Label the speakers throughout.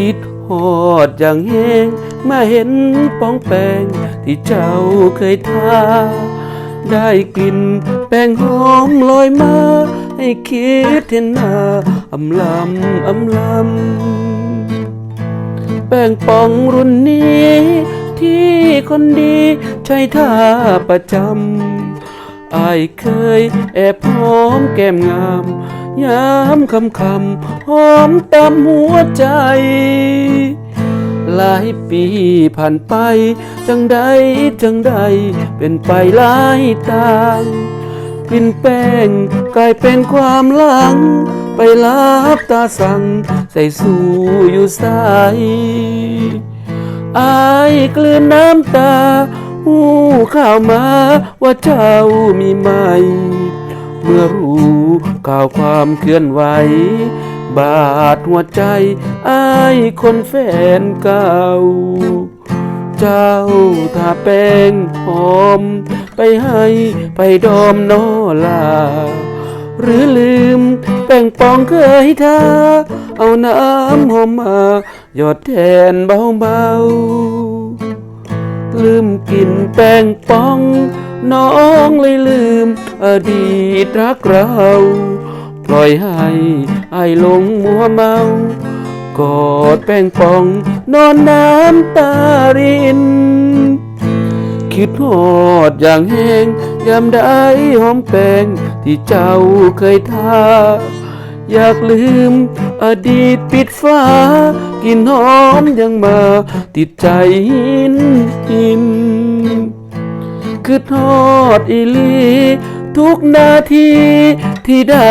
Speaker 1: คิดหอดอย่างแห้งมาเห็นป้องแปงที่เจ้าเคยทา ได้กลิ่นแป้งหอมลอยมา ให้คิดเห็นหน้าอำลำอำลำ แป้งป่องรุ่นนี้ ที่คนดีใช้ท่าประจำไอเคยแอบหอมแก้มงาม ยามคำคำหอมตามหัวใจ หลายปีผ่านไป จังใดจังใด เป็นไปหลายต่างกลิ่นแป้งกลายเป็นความหลัง ไปลับตาสั่งใส่สู่อยู่สายอายกลืนน้ำตาหู้ข่าวมาว่าเจ้ามีใหม่ เมื่อรู้ข่าวความเคลื่อนไหว บาดหัวใจอายคนแฟนเก่า เจ้าทาแป้งหอม ไปให้ไปดอมนอลา หรือลืมแป้งปองเคยทา เอาน้ำหอมมาหยดแทนเบาๆลืมกินแป้งปอง น้องเลยลืม อดีตรักเรา ปล่อยให้ไอ้หลงมัวเมากอดแป้งปอง นอนน้ำตาริน คิดหอดอย่างแห้งยามได้หอมแป้งที่เจ้าเคยทาอยากลืมอดีตปิดฟ้า กินหอมยังมา ติดใจหินหิน คือทอดอีลี ทุกนาทีที่ได้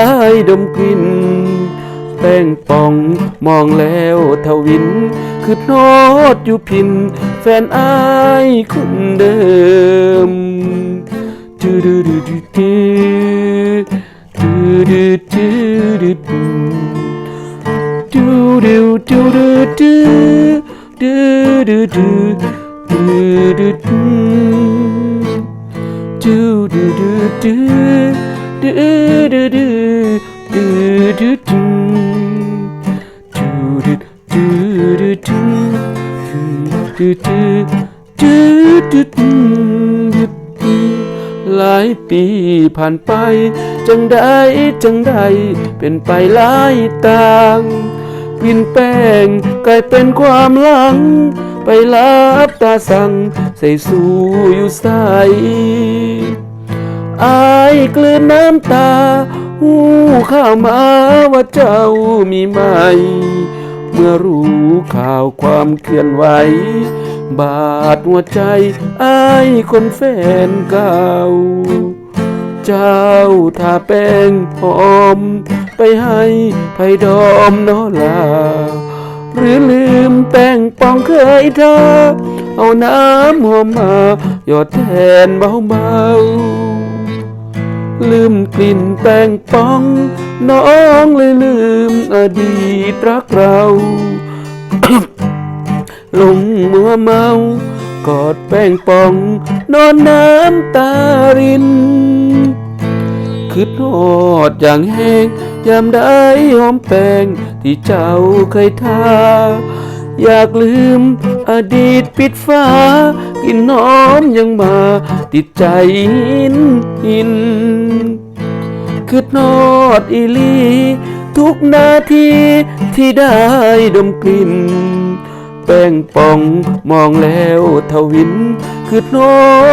Speaker 1: ดมกลิ่นแป้งป่องมองแล้วทวิน คือทอดอยู่พิน แฟนอายคนเดิมดูดูดูดูดูดูดูดูดูดูดูดูดูดูดูดูดู do do do do do do do do do do do do do do do do หลายปีผ่านไปจังได้จังได้เป็นไปหลายต่างกลิ่นแป้งกลายเป็นความหลังไปลับตาสั่งใส่สู่อยู่ใสอ อายกลืนน้ำตา หูข้าวมาว่าเจ้ามีไหม เมื่อรู้ข่าวความเคลื่อนไหว บาดหัวใจอายคนแฟนเก่า เจ้าทาแป้งหอม ไปให้ไผ่ดอมนอลา หรือลืมแป้งปองเคยทาเอาน้ำหอมมาหยดแทนเบาๆ ลืมกลิ่นแป้งปอง น้องเลยลืมอดีตรักเราลงมัวเมากอดแป้งปอง นอนน้ำตารินคือทอดอย่างแห้งยามได้หอมแป้งที่เจ้าเคยทา อยากลืมอดีตปิดฟ้ากินหอมยังมา ติดใจหินหิน คือนอดอีลี ทุกนาทีที่ได้ดมกลิ่น แป้งป่องมองแล้วทวิน คือโน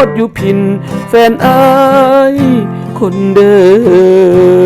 Speaker 1: ดอยู่พิน แฟนอายคนเดิม